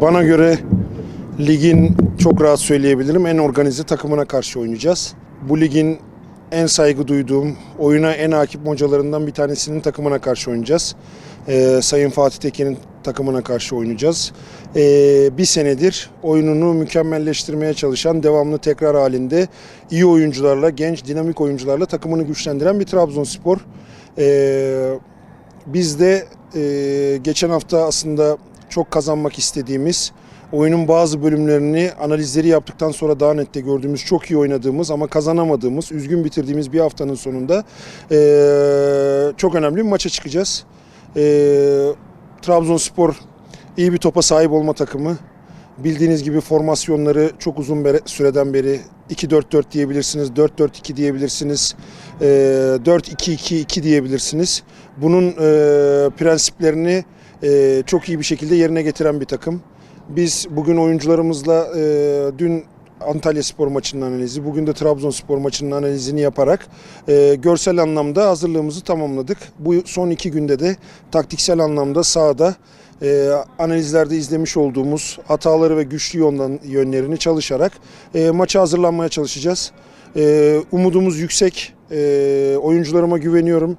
Bana göre ligin çok rahat söyleyebilirim en organize takımına karşı oynayacağız. Bu ligin en saygı duyduğum, oyuna en hakim hocalarından bir tanesinin takımına karşı oynayacağız. Ee, Sayın Fatih Tekin'in takımına karşı oynayacağız. Ee, bir senedir oyununu mükemmelleştirmeye çalışan, devamlı tekrar halinde iyi oyuncularla, genç, dinamik oyuncularla takımını güçlendiren bir Trabzonspor. Ee, biz de e, geçen hafta aslında çok kazanmak istediğimiz, oyunun bazı bölümlerini analizleri yaptıktan sonra daha nette gördüğümüz, çok iyi oynadığımız ama kazanamadığımız, üzgün bitirdiğimiz bir haftanın sonunda e, çok önemli bir maça çıkacağız. E, Trabzonspor iyi bir topa sahip olma takımı. Bildiğiniz gibi formasyonları çok uzun süreden beri 2-4-4 diyebilirsiniz, 4-4-2 diyebilirsiniz, 4-2-2-2 diyebilirsiniz. Bunun e, prensiplerini e, çok iyi bir şekilde yerine getiren bir takım. Biz bugün oyuncularımızla e, dün Antalya Spor maçının analizi, bugün de Trabzonspor maçının analizini yaparak e, görsel anlamda hazırlığımızı tamamladık. Bu son iki günde de taktiksel anlamda sahada e, analizlerde izlemiş olduğumuz hataları ve güçlü yönden, yönlerini çalışarak e, maça hazırlanmaya çalışacağız. E, umudumuz yüksek. E, oyuncularıma güveniyorum.